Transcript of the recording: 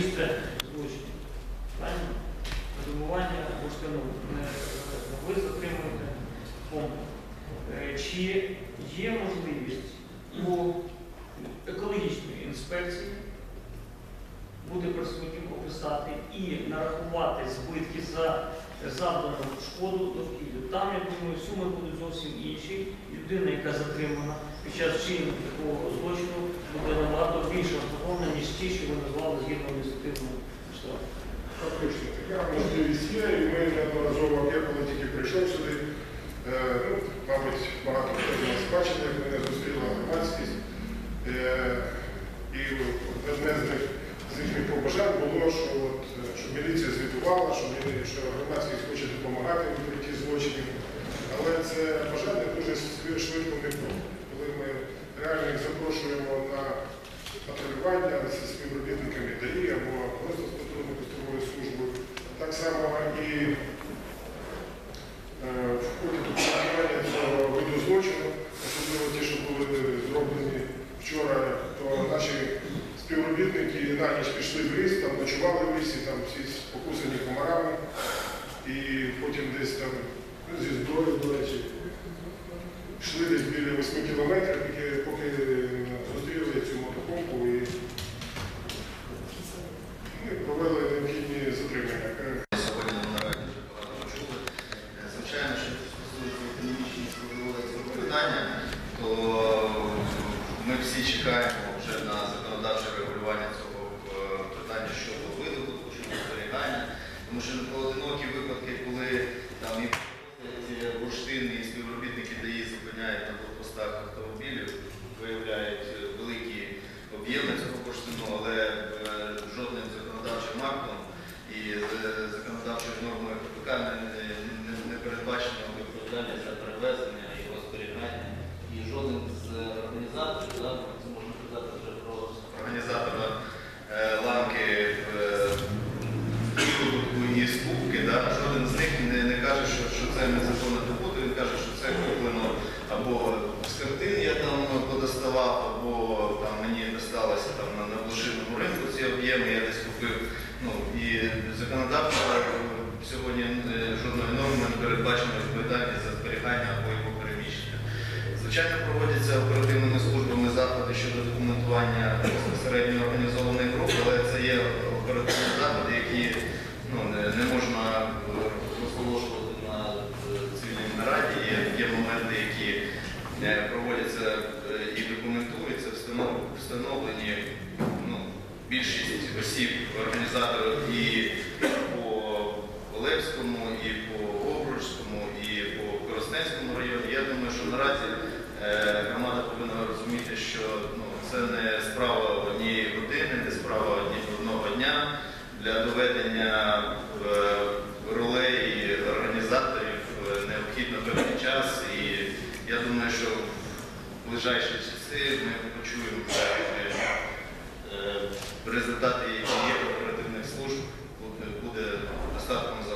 місце злочину. Правильно? Задумування бурштину не ви затримуєте фонд. Е, Чи є можливість у екологічної інспекції бути присутнім, описати і нарахувати збитки за завдану шкоду довкіллю? Там, я думаю, суми будуть зовсім інші. Людина, яка затримана під час вчинення такого злочину, буде набагато ніж ті, що ви назвали згідно адміністративного штрафу. Фактично, така можливість є, і ми неодноразово, я коли тільки прийшов сюди, е, ну, мабуть, багато хто з нас бачили, мене зустріла громадськість. Е, І одне з них з їхніх побажань було, що, от, е, що міліція звітувала, що, що громадськість хоче допомагати в викритті злочинів. Але це бажання дуже швидко не проходить. Коли ми реально їх запрошуємо на патрулювання зі співробітниками ДАІ або просто з патрульно-постової служби, так само і е, в ході допомагання цього виду злочину, особливо ті, що були зроблені вчора, то наші співробітники на ніч пішли в ліс, там ночували в лісі, там всі покусані комарами, і потім десь там зі зброєю, до речі, йшли десь біля 8 кілометрів, поки, поки зустріли цю мотопомпу і ну, і провели необхідні затримання. Е, Сьогодні на нараді вже багато почули. Е, Звичайно, що стосується економічної складової цього питання, то ми всі чекаємо вже на законодавче регулювання цього е, питання щодо видобутку, щодо зберігання. Тому що поодинокі випадки, коли там і ці бурштини, і співробітники ДАІ зупиняють на блокпостах автомобілів, виявляють е, великі об'єми цього бурштину, але е, жодним законодавчим актом і е, законодавчою нормою не передбачено відповідальність за перевезення його зберігання. І жоден з організаторів, да, це можна казати вже про організатора е, ланки е, і скупки, да, жоден з них не, не каже, що, що це незаконна добута, він каже, що це куплено або з картин я там подоставав, або там мені досталося там на, на блошиному ринку ці об'єми, я десь купив. Ну, і законодавчо е, сьогодні е, жодної норми не передбачено відповідальність за зберігання або його переміщення. Звичайно, проводяться оперативними службами заходи щодо документування безпосередньо організованих груп, але це є оперативні заходи, які ну, не, не можна е, розголошувати на е, цивільній нараді. Є, є моменти, які е, проводяться е, і документуються, встановлені ну, більшість осіб, організаторів і по Олевському, і по Обручському, і по Коростенському районі. Я думаю, що наразі е, громада повинна розуміти, що ну, це не справа однієї години, не справа одного дня для доведення ближайші часи ми почуємо е, е, результати, які є оперативних служб, е, буде достатньо.